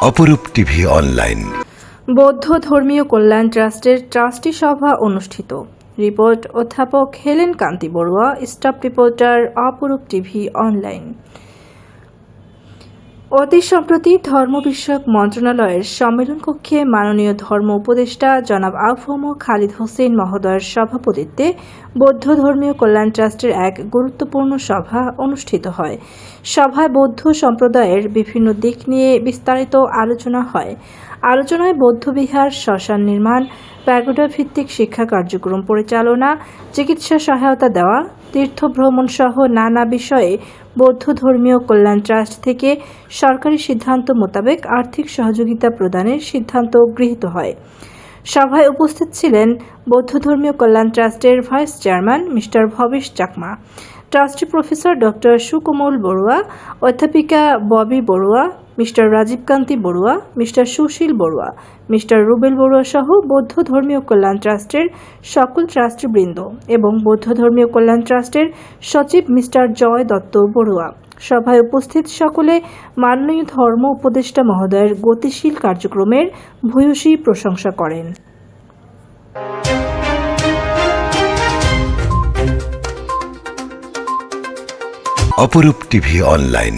অপরূপ TV online. বৌদ্ধ ধর্মীয় কল্যাণ ট্রাস্টের ট্রাস্টি সভা অনুষ্ঠিত। রিপোর্ট অধ্যাপক Helen Kanti Barua, staff reporter Aparup TV online. অতি সম্প্রতি ধর্ম বিষয়ক মন্ত্রণালয়ের সম্মেলন কক্ষে মাননীয় ধর্ম উপদেষ্টা জনাব আফম খালিদ হোসেন মহোদয়ের সভাপতিত্বে বৌদ্ধ ধর্মীয় কল্যাণ ট্রাস্টের এক গুরুত্বপূর্ণ সভা অনুষ্ঠিত হয়। সভায় বৌদ্ধ সম্প্রদায়ের বিভিন্ন দিক নিয়ে বিস্তারিত আলোচনা হয়। আলোচনায় বৌদ্ধবিহার শ্মশান নির্মাণ প্যাগোডা ভিত্তিক শিক্ষা কার্যক্রম পরিচালনা, চিকিৎসা সহায়তা দেওয়া তীর্থ ভ্রমণ সহ নানা বিষয়ে বৌদ্ধ ধর্মীয় কল্যাণ ট্রাস্ট থেকে সরকারি সিদ্ধান্ত মোতাবেক আর্থিক সহযোগিতা প্রদানের সিদ্ধান্ত গৃহীত হয়। সভায় উপস্থিত ছিলেন বৌদ্ধ ধর্মীয় কল্যাণ ট্রাস্টের vice chairman mister Bhabesh Chakma, trustee professor doctor Sukomal Barua, অধ্যাপিকা Bobby Barua mister Rajib Kanti Barua, mister Sushil Barua, mister Rubel Barua সহ বৌদ্ধ ধর্মীয় কল্যাণ ট্রাস্টের সকল ট্রাস্টবৃন্দ এবং বৌদ্ধ ধর্মীয় কল্যাণ ট্রাস্টের সচিব মিস্টার জয় দত্ত বড়ুয়া। সভায় উপস্থিত সকলে মাননীয় ধর্ম উপদেষ্টা মহোদয়ের গতিশীল কার্যক্রমের ভূয়সী প্রশংসা করেন। অপরূপ টিভি অনলাইন।